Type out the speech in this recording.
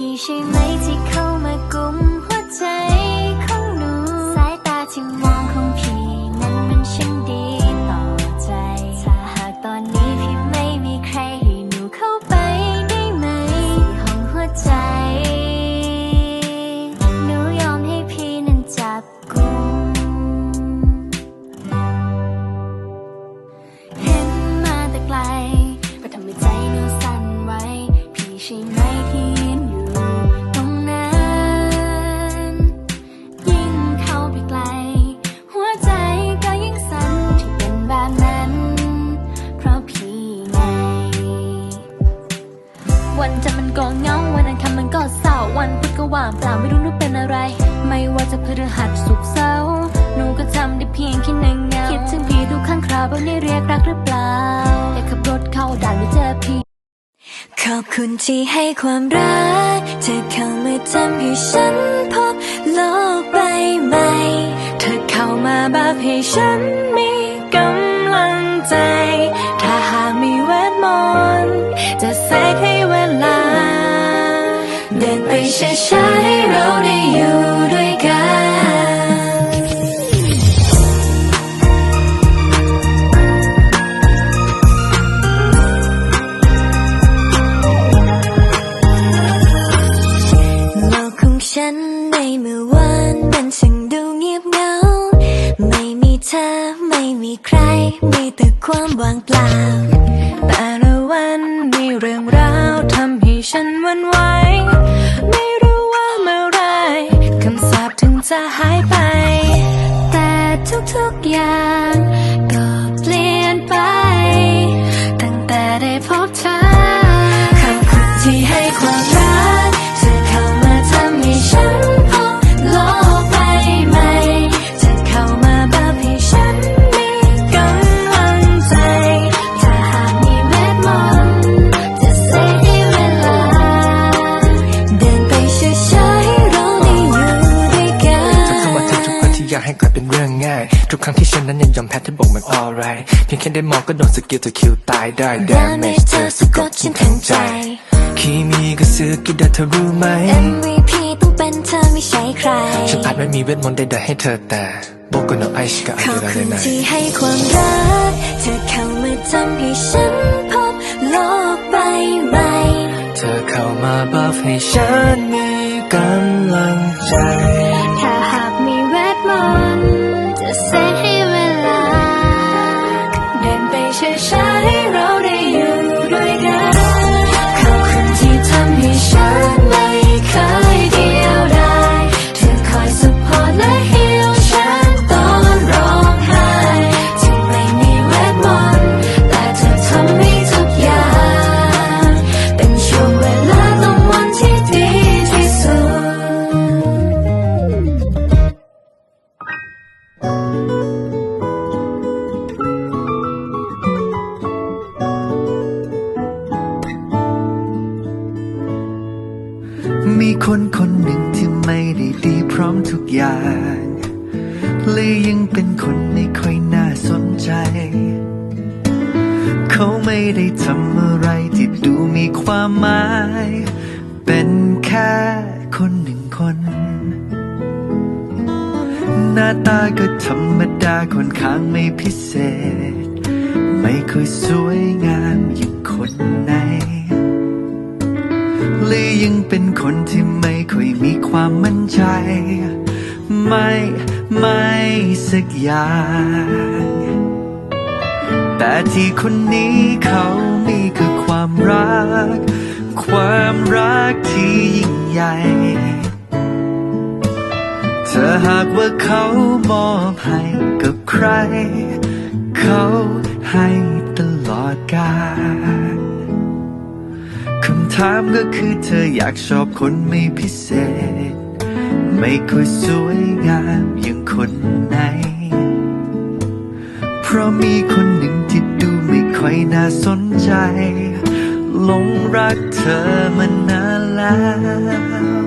ที่ใช่ไหมที่เข้ามากุมหัวใจ วันจันทร์มันก็เงาวันอังคารมันก็เศร้าวันพุธก็ว่างเปล่าไม่รู้หนูเป็นอะไร ไม่ว่าจะพฤหัสศุกร์เสาร์หนูก็ทำได้เพียงแค่หนึ่งเงาคิดถึงพี่ทุกครั้งคราวแบบนี้เรียกรักหรือเปล่าอยากขับรถเข้าด่านไม่เจอพี่ขอบคุณที่ให้ความรักเธอเข้ามาทำให้ฉันพบโลกใบใหม่เธอเข้ามาแบบให้ฉันมีกำลังใจ ถ้าหากมีเวทมน เดินไปช้าๆให้เราได้อยู่ด้วยกันโลกของฉันในเมื่อวานมันช่างดูเงียบเหงา ไม่มีเธอไม่มีใคร มีแต่ความว่างเปล่า จะหายไป แต่ทุกๆอย่างากให้กลายเป็นเรื่องง่าย ทุกครั้งที่ฉันนั้นยังยอมแพ้เธอบอกมัน alright เพียงแค่ได้มองก็โดนสกิลเธอคิวตายได้ damage เธอสะกดฉันทั้งใจคีมีก็ซื้อกินได้เธอรู้ไหม MVP ต้องเป็นเธอไม่ใช่ใคร ฉันอาจไม่มีเวทมนต์ใดๆให้เธอแต่โบกโนไอชกะขอะอบไรคุณนะที่ให้ความรัก เธอเข้ามาทำให้ฉันพบโลกใบใหม่เธอเข้ามาบัฟให้ฉันมีกำลังใจ มีคนคนหนึ่งที่ไม่ได้ดีพร้อมทุกอย่างเลยยังเป็นคนไม่ค่อยน่าสนใจ เขาไม่ได้ทำอะไรที่ดูมีความหมาย เป็นแค่คนหนึ่งคน หน้าตาก็ธรรมดาค่อนข้างไม่พิเศษ ไม่ค่อยสวยงามอย่างคน ยังเป็นคนที่ไม่ค่อยมีความมั่นใจ ไม่ ไม่สักอย่าง แต่ที่คนนี้เขามีคือความรัก ความรักที่ยิ่งใหญ่เธอหากว่าเขามอบให้กับใคร เขาให้ตลอดกาล ถามก็คือเธออยากชอบคนไม่พิเศษ ไม่ค่อยสวยงามอย่างคนไหน เพราะมีคนหนึ่งที่ดูไม่ค่อยน่าสนใจหลงรักเธอมานานแล้ว